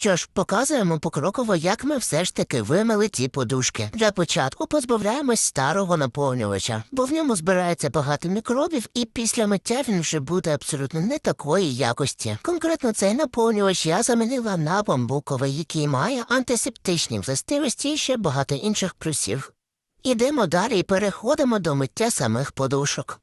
Що ж, показуємо покроково, як ми все ж таки вимили ті подушки. Для початку позбавляємось старого наповнювача, бо в ньому збирається багато мікробів, і після миття він вже буде абсолютно не такої якості. Конкретно цей наповнювач я замінила на бамбуковий, який має антисептичні властивості і ще багато інших плюсів. Ідемо далі і переходимо до миття самих подушок.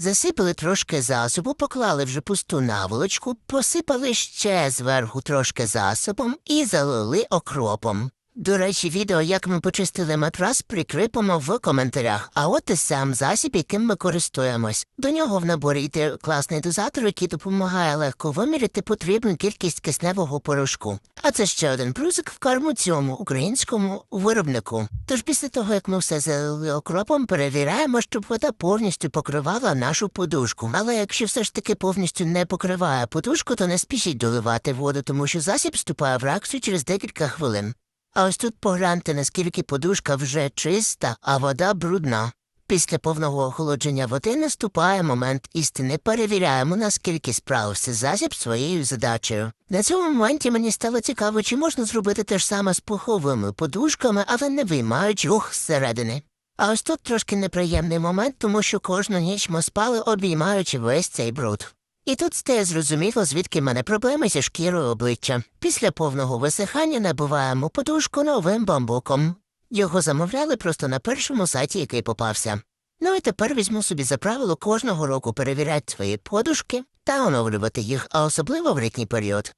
Засипали трошки засобу, поклали вже пусту наволочку, посипали ще зверху трошки засобом і залили окропом. До речі, відео, як ми почистили матрас, прикріпимо в коментарях. А от і сам засіб, яким ми користуємось. До нього в наборі йде класний дозатор, який допомагає легко виміряти потрібну кількість кисневого порошку. А це ще один плюсик в карму цьому українському виробнику. Тож після того, як ми все залили окропом, перевіряємо, щоб вода повністю покривала нашу подушку. Але якщо все ж таки повністю не покриває подушку, то не спішіть доливати воду, тому що засіб вступає в реакцію через декілька хвилин. А ось тут погляньте, наскільки подушка вже чиста, а вода брудна. Після повного охолодження води наступає момент істини. Перевіряємо, наскільки справився засіб своєю задачею. На цьому моменті мені стало цікаво, чи можна зробити те ж саме з пуховими подушками, але не виймаючи рух зсередини. А ось тут трошки неприємний момент, тому що кожну ніч ми спали, обіймаючи весь цей бруд. І тут стає зрозуміло, звідки в мене проблеми зі шкірою обличчя. Після повного висихання набиваємо подушку новим бамбуком. Його замовляли просто на першому сайті, який попався. Ну і тепер візьму собі за правило кожного року перевіряти свої подушки та оновлювати їх, а особливо в літній період.